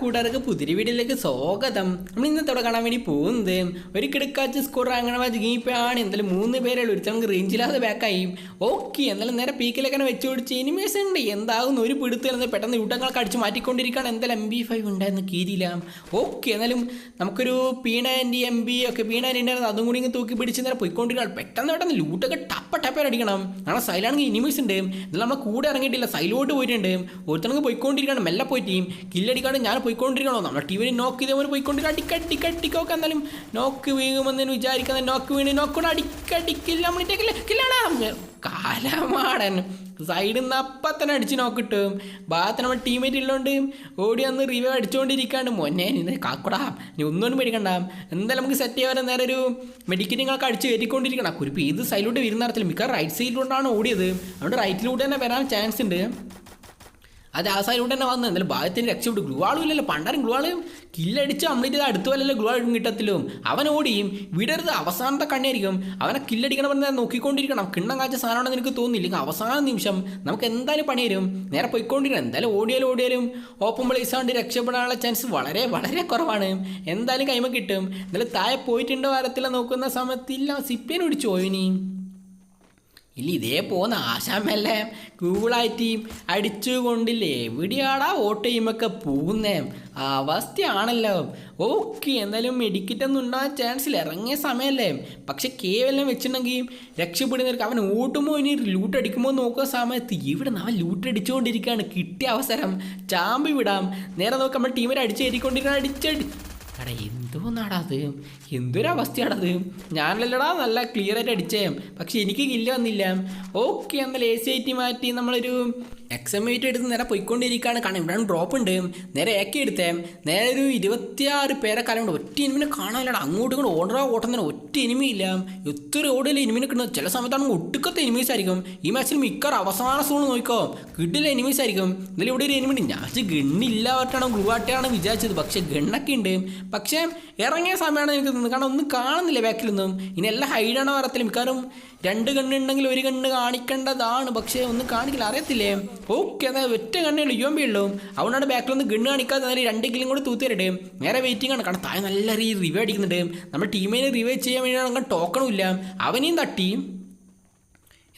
കൂട്ടുകാർക്ക് പുതിരി വീഡിയോയിലേക്ക് സ്വാഗതം. നമ്മൾ ഇന്നത്തോടെ കാണാൻ വേണ്ടി പോകുന്നത് ഒരു കിടക്കാച്ച സ്കോർ അങ്ങനെ ഗീപ്പാണ് എന്തായാലും മൂന്ന് പേരുള്ള ഒരു നമുക്ക് റേഞ്ചില്ലാതെ ബാക്കായി ഓക്കെ എന്തായാലും നേരെ പീക്കിലേക്കാണ് വെച്ച് പിടിച്ച് എനിമേസ് ഉണ്ട്. എന്താകുന്ന? ഒരു പിടുത്തം പെട്ടെന്ന് യൂട്ടങ്ങളൊക്കെ അടിച്ച് മാറ്റിക്കൊണ്ടിരിക്കുകയാണ്. എന്തായാലും എം ബി ഫൈവ് ഉണ്ടായിരുന്നു കീരിയില്ല. ഓക്കെ എന്നാലും നമുക്കൊരു പീണാന്റെ എം ബി ഒക്കെ പീണാന്റെ ഉണ്ടായിരുന്നു. അതും കൂടി ഇങ്ങ് തൂക്കി പിടിച്ച് നേരെ പോയിക്കൊണ്ടിരിക്കുകയാണ്. പെട്ടെന്ന് പെട്ടെന്ന് ലൂട്ടൊക്കെ ടപ്പ ടപ്പേർ അടിക്കണം. കാരണം സൈലാണെങ്കിൽ ഇനിമീസ് ഉണ്ട്. എന്നാലും നമ്മൾ കൂടെ ഇറങ്ങിയിട്ടില്ല. സൈലോട്ട് പോയിട്ടുണ്ട്. ഒരുത്തണെങ്കിൽ പോയിക്കൊണ്ടിരിക്കുകയാണ്. മെല്ലെ പോയിട്ട്. കില്ലടിക്കാണ്ട് ഞാൻ പോയിക്കൊണ്ടിരിക്കണോ? നമ്മുടെ ടീമിന് നോക്ക് ഇതേപോലെ പോയിക്കൊണ്ടിരിക്കുക അടിക്കടിക്കടിക്കൊക്കെ എന്നാലും നോക്ക് വീഴുമെന്ന് വിചാരിക്കുന്ന. നോക്ക് വീണ് നോക്കണം അടിക്കടിക്കില്ല നമ്മളിട്ടേക്കില്ല കില്ലാണ് കാലമാടൻ. സൈഡിൽ നിന്ന് അപ്പം തന്നെ അടിച്ച് നോക്കിട്ടും ഭാഗത്ത് നമ്മുടെ ടീമേറ്റ് ഉള്ളതുകൊണ്ട് ഓടി വന്ന് റിവ്യൂ അടിച്ചുകൊണ്ടിരിക്കാണ്ട് മൊന്നെ ഇന്ന് കാക്കടാ. നീ ഒന്നും പേടിക്കണ്ട. എന്തായാലും നമുക്ക് സെറ്റ് ചെയ്യാൻ നേരെ ഒരു മെഡിക്കറ്റിങ്ങളൊക്കെ അടിച്ച് കയറ്റിക്കൊണ്ടിരിക്കണം. കുരിപ്പ് ഏത് സൈഡിലോട്ട് വരുന്ന നേരത്തിൽ മിക്ക റൈറ്റ് സൈഡിലോട്ടാണ് ഓടിയത്. അതുകൊണ്ട് റൈറ്റിലൂടെ തന്നെ വരാൻ ചാൻസ് ഉണ്ട്. അത് അവസാനം സൈഡിലൂടെ തന്നെ വന്നത് എന്നാലും ഭാഗത്തിന് രക്ഷപ്പെട്ടു ഗ്ലുവാളും ഇല്ലല്ലോ. പണ്ടാരും ഗ്ലുവാളും കില്ലടിച്ച് കംപ്ലീറ്റ് ചെയ്ത് അടുത്ത വല്ലല്ലോ ഗ്ലുവാളും കിട്ടത്തില്ലും അവൻ ഓടിയും വിടരുത്. അവസാനത്തെ കണ്ണായിരിക്കും അവനെ കില്ലടിക്കണം പറഞ്ഞാൽ നോക്കിക്കൊണ്ടിരിക്കണം. കിണ്ണം കാച്ച സാധനമാണെന്ന് എനിക്ക് തോന്നുന്നില്ല. അവസാന നിമിഷം നമുക്ക് എന്തായാലും പണി വരും നേരെ പോയിക്കൊണ്ടിരിക്കണം. എന്തായാലും ഓടിയാലും ഓടിയാലും ഓപ്പൺ പ്ലേസ് ആണ്ട് രക്ഷപ്പെടാനുള്ള ചാൻസ് വളരെ വളരെ കുറവാണ്. എന്തായാലും കൈമ കിട്ടും. എന്നാലും താഴെ പോയിട്ടുണ്ടോ വാരത്തില്ല. നോക്കുന്ന സമയത്തില്ല സിപ്പിയൻ ഓടിച്ചു പോയിനി ഇല്ല ഇതേ പോകുന്ന ആശാമല്ലേ കൂളായിട്ട് അടിച്ചു കൊണ്ടില്ലേ എവിടെയാടാ വോട്ട് ചെയ്യുമ്പൊക്കെ പോകുന്നേ? അവസ്ഥയാണല്ലോ. ഓക്കെ എന്തായാലും മെഡിക്കറ്റൊന്നും ഉണ്ടാകാൻ ചാൻസ് ഇല്ല. ഇറങ്ങിയ സമയമല്ലേ. പക്ഷെ കേവലം വെച്ചിട്ടുണ്ടെങ്കിൽ രക്ഷപ്പെടുന്നവർക്ക് അവൻ ഓട്ടുമ്പോൾ ഇനി ലൂട്ട് അടിക്കുമ്പോൾ നോക്കുന്ന സമയത്ത് ഇവിടെ അവൻ ലൂട്ട് അടിച്ചുകൊണ്ടിരിക്കുകയാണ്. കിട്ടിയ അവസരം ചാമ്പി വിടാം. നേരെ നോക്കാം നമ്മൾ ടീമിനെ അടിച്ച് അടിച്ചടി എടാ എന്തോന്നാടാ അത് എന്തൊരവസ്ഥയാണത് ഞാനല്ലടാ നല്ല ക്ലിയർ ആയിട്ട് അടിച്ചേ. പക്ഷെ എനിക്ക് കില്ല വന്നില്ല. ഓക്കെ എന്നാൽ എ സി ഐ ടി മാറ്റി നമ്മളൊരു എക്സമേറ്റ് എടുത്ത് നേരെ പോയിക്കൊണ്ടിരിക്കുകയാണ്. കാരണം ഇവിടെ ഡ്രോപ്പ് ഉണ്ട്. നേരെ ഏക്കി എടുത്തേ. നേരെ ഒരു ഇരുപത്തിയാറ് പേരെ കാലം ഒറ്റ ഇനിമിനെ കാണാനില്ല അങ്ങോട്ടും ഇങ്ങോട്ട് ഓർഡറോ ഓട്ടം തന്നെ ഒറ്റ ഇനിമി ഇല്ല. എത്ര ഓടില്ല ഇനിമിനെ കിട്ടുന്നത്? ചില സമയത്താണ് ഒട്ടുക്കത്തെ എനിമീസ് ആയിരിക്കും. ഈ മാച്ചിൽ മിക്ക അവസാന സോൺ നോക്കോ. കിട്ടില്ല എനിമീസ് ആയിരിക്കും. എന്നാലും ഇവിടെ ഒരു എനിമി ഞാൻ ഗണ്ണില്ല ഗണ്ണില്ലാവട്ടാണ് ഗ്ലൂവാട്ടാണ് വിചാരിച്ചത്. പക്ഷേ ഗണ്ണൊക്കെ ഉണ്ട്. പക്ഷേ ഇറങ്ങിയ സമയമാണ് എനിക്ക് തോന്നുന്നത്. കാരണം ഒന്നും കാണുന്നില്ല ബാക്കിലൊന്നും ഇനി എല്ലാം ഹൈഡാണ് വരത്തില്ല മിക്കവാറും രണ്ട് കണ്ണുണ്ടെങ്കിൽ ഒരു കണ്ണ് കാണിക്കേണ്ടതാണ്. പക്ഷേ ഒന്നും കാണിക്കില്ല. അറിയത്തില്ലേ? ഓക്കെ എന്നാൽ ഒറ്റ കണ്ണേ യുവമ്പി ഉള്ളൂ അതുകൊണ്ടാണ് ഒന്ന് ഗണ്ണ് കാണിക്കാതെ നേരെ രണ്ട് കിലും കൂടി തൂത്തി തരട്ടെ. നേരെ വെയിറ്റിംഗ് ആണ്. കാരണം താഴെ നല്ല രീതിയിൽ റിവേ അടിക്കുന്നുണ്ട്. നമ്മുടെ ടീമിനെ റിവേ ചെയ്യാൻ വേണ്ടിയാണ് അങ്ങനെ ടോക്കണും ഇല്ല. അവനെയും തട്ടി.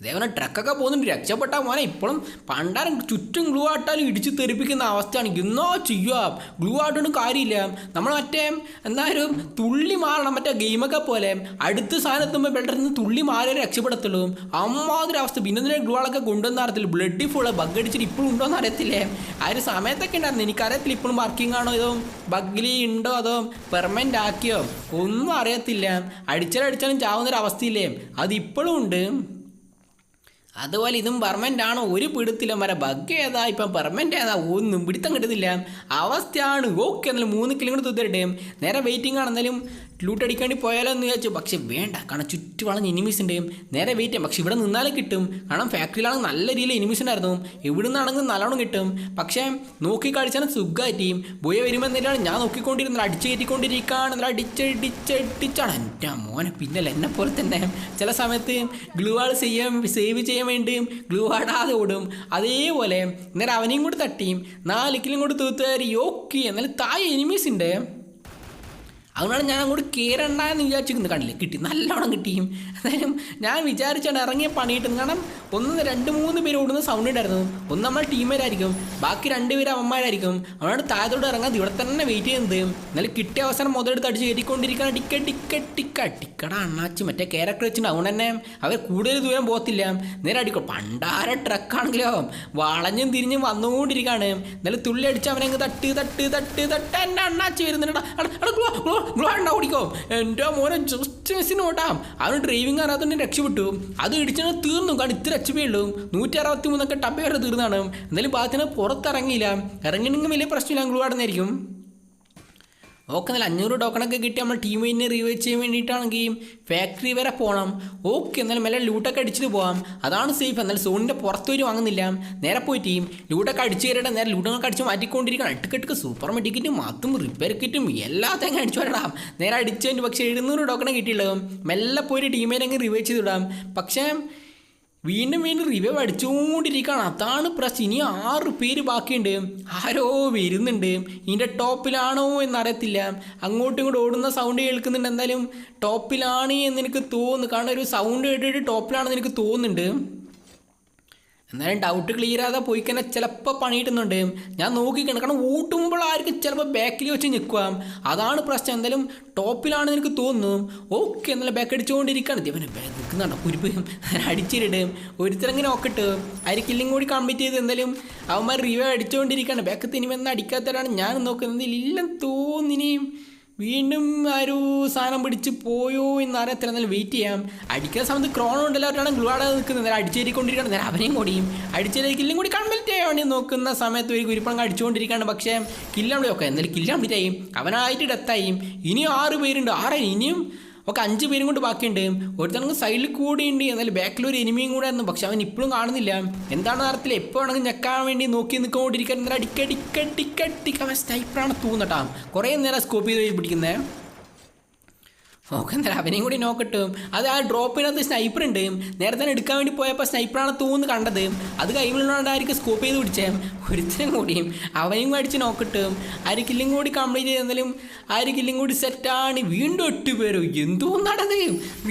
ഇതേപോലെ ട്രക്കൊക്കെ പോകുന്നുണ്ട് രക്ഷപ്പെട്ടാൽ മോനെ ഇപ്പോഴും പണ്ടാരം ചുറ്റും ഗ്ലൂ ആട്ടാലും ഇടിച്ച് തെറിപ്പിക്കുന്ന അവസ്ഥയാണ്. ഇന്നോ ചെയ്യുക ഗ്ലൂ ആട്ടൊന്നും കാര്യമില്ല. നമ്മൾ മറ്റേ എന്തായാലും തുള്ളി മാറണം. മറ്റേ ഗെയിമൊക്കെ പോലെ അടുത്ത സാധനം എത്തുമ്പോൾ ബെൽറ്ററിൽ നിന്ന് തുള്ളി മാറിയേ രക്ഷപ്പെടത്തുള്ളൂ. അമ്മാതിരി അവസ്ഥ. പിന്നെ ഗ്ലൂ ആളൊക്കെ കൊണ്ടുവന്ന അറിയത്തില്ല ബ്ലഡ് ഫുള്ള് ബഗ് അടിച്ചിട്ട് ഇപ്പോഴും ഉണ്ടോ എന്ന് അറിയത്തില്ലേ? ആ ഒരു സമയത്തൊക്കെ ഉണ്ടായിരുന്നു. എനിക്കറിയത്തില്ല ഇപ്പോഴും വർക്കിംഗ് ആണോ ഇതോ? ബഗ്ലി ഉണ്ടോ അതോ പെർമനന്റ് ആക്കിയോ? ഒന്നും അറിയത്തില്ല. അടിച്ചാലും അടിച്ചാലും ചാവുന്നൊരു അവസ്ഥയില്ലേ? അത് ഇപ്പോഴും ഉണ്ട്. അതുപോലെ ഇതും പെർമനന്റ് ആണോ ഒരു പിടുത്തില്ല മര ബഗ് ഏതാ? ഇപ്പം പെർമനന്റ് ഏതാ? ഒന്നും പിടുത്തം കിട്ടുന്നില്ല. അവസ്ഥയാണ്. ഓക്കെ എന്നാലും മൂന്ന് കിലോ കൂടെ തൂത്തിരട്ടെ നേരെ വെയിറ്റിംഗ് ആണെന്നാലും ലൂട്ട് അടിക്കാണ്ടി പോയാലോ എന്ന് വിചാരിച്ചു. പക്ഷെ വേണ്ട. കാരണം ചുറ്റു വളഞ്ഞ എനിമീസ് ഉണ്ട്. നേരെ വെയിറ്റ് ചെയ്യാം. പക്ഷെ ഇവിടെ നിന്നാലും കിട്ടും. കാരണം ഫാക്ടറിയിലാണെങ്കിൽ നല്ല രീതിയിൽ എനിമീസ് ഉണ്ടായിരുന്നു. ഇവിടെ നിന്നാണെങ്കിൽ നല്ലോണം കിട്ടും. പക്ഷേ നോക്കി കളിച്ചാൽ സുഖമായിട്ട് ബോയ വരുമ്പോൾ എന്തെങ്കിലും ഞാൻ നോക്കിക്കൊണ്ടിരുന്നത് അടിച്ച് കയറ്റിക്കൊണ്ടിരിക്കുകയാണ്. എന്നാൽ അടിച്ചടിച്ചടിച്ചാണ്. എന്റെ മോനെ പിന്നല്ല? എന്നെ പോലെ തന്നെ. ചില സമയത്ത് ഗ്ലൂ ആൾ ചെയ്യാൻ സേവ് ചെയ്യാൻ വേണ്ടി ഗ്ലൂ ആടാതെ ഓടും. അതേപോലെ നേരെ അവനെയും കൂടി തട്ടിയും നാല് കിലും കൂടി തൂത്തുകാരി ഓക്കെ എന്നാലും താഴെ എനിമീസ് ഉണ്ട് അതുകൊണ്ടാണ് ഞാൻ അങ്ങോട്ട് കയറണ്ട എന്ന് വിചാരിച്ചിരിക്കുന്നത്. കണ്ടില്ലേ? കിട്ടി. നല്ലോണം കിട്ടിയും. എന്തായാലും ഞാൻ വിചാരിച്ചാണ് ഇറങ്ങിയ പണിയിട്ടെന്ന് കാരണം ഒന്ന് രണ്ട് മൂന്ന് പേര് ഓടുന്ന സൗണ്ട് ഉണ്ടായിരുന്നു. ഒന്ന് നമ്മൾ ടീമേരായിരിക്കും ബാക്കി രണ്ട് പേര് അവന്മാരായിരിക്കും. അവനോട് താഴത്തോട്ട് ഇറങ്ങാതെ ഇവിടെ തന്നെ വെയിറ്റ് ചെയ്യുന്നത്. എന്നാലും കിട്ടിയ അവസരം മുതലെടുത്ത് അടിച്ച് കയറ്റിക്കൊണ്ടിരിക്കുകയാണ് ടിക്ക ടിക്ക ടിക്ക. ടിക്കട അണ്ണാച്ച് മറ്റേ ക്യാരക്ടർ വെച്ചിട്ട് അതുകൊണ്ട് തന്നെ. അവർ കൂടുതൽ ദൂരം പോകത്തില്ല. നേരെ അടിക്കും. പണ്ടാര ട്രക്കാണെങ്കിലോ വളഞ്ഞും തിരിഞ്ഞും വന്നുകൊണ്ടിരിക്കുകയാണ് എന്നാലും തുള്ളി അടിച്ച് അവനെ അങ്ങ് തട്ട് തട്ട് തട്ട് തട്ട്. എന്റെ അണ്ണാച്ചി വരുന്നുണ്ട്. ഓടിക്കോ എന്റെ മോനെ ജസ്റ്റ് മിസ്സിന് ഓട്ടാം അവന് ഡ്രൈവിംഗ് അറിയാത്തതുകൊണ്ട് രക്ഷപ്പെട്ടു. അത് ഇടിച്ചാൽ തീർന്നു. കാരണം ഇത്ര എച്ച് പി ഉള്ളൂ നൂറ്റി അറുപത്തി മൂന്നൊക്കെ ടബ് വരെ തീർന്നാണ്. എന്നാലും ഭാഗത്തിന് പുറത്തിറങ്ങിയില്ല. ഇറങ്ങണമെങ്കിൽ വലിയ പ്രശ്നമില്ല. ആടുന്നതായിരിക്കും ഓക്കെ നല്ല അഞ്ഞൂറ് ടോക്കണൊക്കെ കിട്ടി. നമ്മൾ ടീമിനെ റിവൈവ് ചെയ്യാൻ വേണ്ടിയിട്ടാണെങ്കിൽ ഫാക്ടറി വരെ പോകണം ഓക്കെ എന്നാലും മെല്ലെ ലൂട്ടൊക്കെ അടിച്ചിട്ട് പോകാം അതാണ് സേഫ് എന്നാൽ സോണിന്റെ പുറത്ത് വരും വാങ്ങുന്നില്ല. നേരെ പോയി ടീം ലൂട്ടൊക്കെ അടിച്ച് കയറിയിട്ട് നേരെ ലൂട്ടൊക്കെ അടിച്ച് മാറ്റിക്കൊണ്ടിരിക്കണം ഇട്ടുകെട്ടുക്ക് സൂപ്പർ മെഡിക്കറ്റും മാത്തും റിപ്പയർ കിറ്റും എല്ലാത്തേക്കും അടിച്ചു വരടാം. നേരെ അടിച്ചതിന്റെ പക്ഷേ എഴുന്നൂറ് ടോക്കണേ കിട്ടിയിട്ടുള്ളതും മെല്ലെ പോയിട്ട് ടീമിനെ അങ്ങ് റിവൈവ് ചെയ്ത് വിടാം. പക്ഷേ വീണ്ടും വീണ്ടും റിവൈവ് അടിച്ചുകൊണ്ടിരിക്കുകയാണ് അതാണ് പ്രശ്നം. ഇനി ആറ് പേര് ബാക്കിയുണ്ട്. ആരോ വരുന്നുണ്ട്. ഇതിന്റെ ടോപ്പിലാണോ എന്നറിയത്തില്ല. അങ്ങോട്ടും ഇങ്ങോട്ടും ഓടുന്ന സൗണ്ട് കേൾക്കുന്നുണ്ട്. എന്തായാലും ടോപ്പിലാണ് എന്ന് എനിക്ക് തോന്നുന്നു. കാരണം ഒരു സൗണ്ട് കേട്ടിട്ട് ടോപ്പിലാണെന്ന് എനിക്ക് തോന്നുന്നുണ്ട്. എന്നാലും ഡൗട്ട് ക്ലിയർ ആകാതെ പോയി കഴിഞ്ഞാൽ ചിലപ്പോൾ പണി കിട്ടുന്നുണ്ട് ഞാൻ നോക്കിക്കണം. കാരണം ഊട്ടുമ്പോൾ ആയിരിക്കും ചിലപ്പോൾ ബാക്കിൽ വെച്ച് നിൽക്കുക. അതാണ് പ്രശ്നം. എന്തായാലും ടോപ്പിലാണെന്ന് എനിക്ക് തോന്നുന്നു. ഓക്കെ എന്നാലും ബാക്ക് അടിച്ചുകൊണ്ടിരിക്കുകയാണ് ഇവനെ നിൽക്കുന്നുണ്ടോ കുരിപ്പ്. അടിച്ചിട്ട് ഒരുത്തരങ്ങനെ നോക്കട്ട്. ആയിരിക്കില്ലും കൂടി കംപ്ലീറ്റ് ചെയ്ത് എന്തായാലും അവന്മാർ റിവ്യൂ അടിച്ചുകൊണ്ടിരിക്കുകയാണ് ബാക്ക് തിനിമെന്ന് അടിക്കാത്തവരാണ്. ഞാൻ നോക്കുന്നത് ഇല്ലെന്ന് തോന്നിനിയും വീണ്ടും ആ ഒരു സാധനം പിടിച്ച് പോയോ എന്ന് അറിയത്തില്ല എന്നാലും വെയിറ്റ് ചെയ്യാം. അടിക്കുന്ന സമയത്ത് ക്രോൺ ഉണ്ടല്ലോ അവരാണ് ഗ്ലുവാടെ നിൽക്കുന്നത്. നേരെ അടിച്ചേരിക്കൊണ്ടിരിക്കുകയാണ്. നേരെ അവനെയും കൂടിയും. അടിച്ചേരിക്കില്ലും കൂടി കൺവെൽറ്റ് ചെയ്യാൻ വേണ്ടി നോക്കുന്ന സമയത്ത് ഒരു കുരിപ്പണം അടിച്ചുകൊണ്ടിരിക്കുകയാണ് പക്ഷേ കില്ലാണ് ഒക്കെ എന്നാലും കംപ്ലീറ്റ് ആയി അവനായിട്ട് ഡെത്തായി ഇനിയും ആറ് പേരുണ്ട്. ആറ് ഇനിയും ഒക്കെ അഞ്ച് പേരും കൊണ്ട് ബാക്കിയുണ്ട്. ഒരുത്തണെങ്കിൽ സൈഡിൽ കൂടി ഉണ്ട് എന്നാലും ബാക്കിൽ ഒരു എനിമിയും കൂടെ ആയിരുന്നു പക്ഷെ അവൻ ഇപ്പോഴും കാണുന്നില്ല. എന്താണ് നടത്തില്ല എപ്പോൾ വേണമെങ്കിൽ ഞെക്കാൻ വേണ്ടി നോക്കി നിൽക്കൊണ്ടിരിക്കാൻ? നേരം സ്റ്റൈപ്പറാണ് തൂന്നട്ടാ കുറേ നേരം സ്കോപ്പ് ചെയ്ത് പിടിക്കുന്നത് ഓക്കെ എന്തായാലും അവനെയും കൂടി നോക്കട്ടും അത് ആ ഡ്രോപ്പിനകത്ത് സ്നൈപ്പർ ഉണ്ട്. നേരത്തെ എടുക്കാൻ വേണ്ടി പോയപ്പോൾ സ്നൈപ്പറാണ് തൂന്ന് കണ്ടത്. അത് കൈവിളിനോണ്ടായിരിക്കും സ്കോപ്പ് ചെയ്ത് പിടിച്ചേ. ഒരുത്തനും കൂടിയും അവനെയും കൂടി അടിച്ച് നോക്കട്ടും ആര് കില്ലും കൂടി കംപ്ലീറ്റ് ചെയ്തെന്നാലും ആര് കില്ലും കൂടി സെറ്റാണ് വീണ്ടും എട്ട് പേരും. എന്തോ നടത്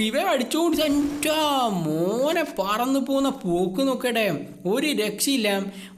വിവേ അടിച്ചുകൊണ്ട് സെറ്റാ മോനെ പറന്നു പോകുന്ന പോക്ക് നോക്കട്ടെ. ഒരു രക്ഷയില്ല.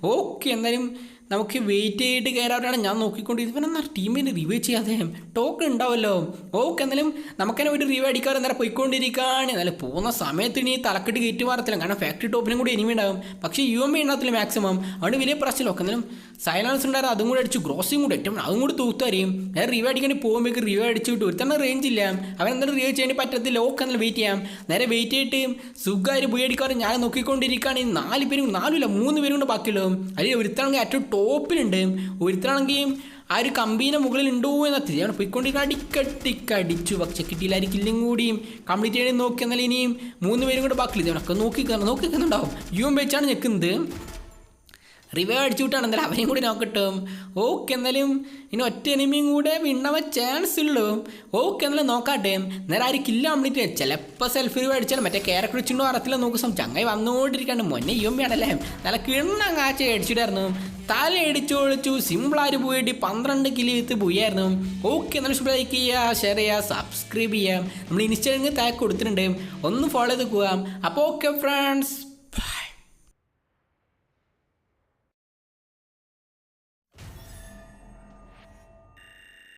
ഓക്കെ എന്തായാലും നമുക്ക് വെയിറ്റ് ചെയ്തിട്ട് കയറാറാണ് ഞാൻ നോക്കിക്കൊണ്ടിരുന്നത്. പിന്നെ എന്നാൽ ടീമിന് റിവ്യൂ ചെയ്യാതെ. ടോക്കൺ ഉണ്ടാവല്ലോ ഓക്കെ എന്നാലും നമുക്കെന്നെ ഒരു റിവ്യൂ അടിക്കാറ് നേരെ പോയിക്കൊണ്ടിരിക്കുകയാണ് എന്നാലും പോകുന്ന സമയത്ത് ഇനി തലക്കെട്ട് കയറ്റി മാറത്തില്ല. കാരണം ഫാക്ടറി ടോപ്പിനും കൂടി എനിമി ഉണ്ടാകും. പക്ഷേ യു എം ഉണ്ടാകത്തില്ല മാക്സിമം അതുകൊണ്ട് വലിയ പ്രശ്നമില്ല. ഒക്കെ എന്നാലും സൈലൻസ് ഉണ്ടായിരുന്നു അതും കൂടെ അടിച്ചു ക്രോസിങ് കൂടെ ഏറ്റവും അതും കൂടി തൂത്തറിയും നേരെ റിവ്യൂ അടിക്കാൻ പോകുമ്പോൾ റിവ്യൂ അടിച്ചു വിട്ടു. ഒരു തന്നെ റേഞ്ച് ഇല്ല. അവൻ എന്തായാലും റിവ്യൂ ചെയ്യാൻ പറ്റത്തില്ല. ഓക്കെ എന്നാൽ വെയിറ്റ് ചെയ്യാം. നേരെ വെയിറ്റ് ചെയ്തിട്ട് സുഖമായിട്ട് പോയി അടിക്കാറ് ഞാൻ നോക്കിക്കൊണ്ടിരിക്കുകയാണ്. നാല് പേരും നാലുമില്ല മൂന്ന് പേരും കൊണ്ട് ബാക്കിയുള്ളൂ അതിൽ ഒരുത്തണമെങ്കിൽ ഏറ്റവും ടോപ്പിലുണ്ട് ഒരുത്തണമെങ്കിൽ ആ ഒരു കമ്പീനെ മുകളിൽ ഉണ്ടോ എന്ന് തിരിയാണ് പോയിക്കൊണ്ടിരിക്കുന്ന അടിക്കട്ടിക്കടിച്ചു പക്ഷെ കിട്ടിയില്ലായിരിക്കും ഇല്ലെങ്കിൽ കൂടിയും കംപ്ലീറ്റ് ചെയ്ത് നോക്കി എന്നാൽ ഇനിയും മൂന്ന് പേരും കൂടെ ബാക്കിയില്ല ഇവനൊക്കെ നോക്കി നോക്കി നിൽക്കുന്നുണ്ടാവും യു എം വെച്ചാണ് നിൽക്കുന്നത് റിവേ അടിച്ചുവിട്ടാണ്. എന്തായാലും അവനെയും കൂടി നോക്കട്ടും ഓക്കെ എന്നാലും ഇനി ഒറ്റ എനിമിയും കൂടെ വിണ്ണവ ചാൻസ് ഉള്ളൂ. ഓക്കെ എന്നാലും നോക്കാട്ടെ. നേരെ ആര് കില്ല കംപ്ലീറ്റ് ചിലപ്പോൾ സെൽഫ് റിവേ അടിച്ചാലും മറ്റേ ക്യാരക്ടർ വെച്ചിട്ടുണ്ടോ അറിയത്തില്ല നോക്കും. സം ചങ്ങായി വന്നുകൊണ്ടിരിക്കാണ്ട് മൊന്നെ യു വേണല്ലേ നല്ല കിണ്ണം കാച്ച അടിച്ചിട്ടായിരുന്നു തല അടിച്ചൊളിച്ചു സിമ്പിളായിട്ട് പോയിട്ട് പന്ത്രണ്ട് കിലോ വിത്ത് പോയായിരുന്നു. ഓക്കെ എന്നാലും ഇഷ്ടം ലൈക്ക് ചെയ്യുക ഷെയർ ചെയ്യുക സബ്സ്ക്രൈബ് ചെയ്യാം നമ്മൾ ഇൻസ്റ്റാഗ്രാമിൽ താഴെ കൊടുത്തിട്ടുണ്ട്. ഒന്ന് ഫോളോ ചെയ്ത് പോകാം അപ്പോൾ ഓക്കെ ഫ്രണ്ട്സ്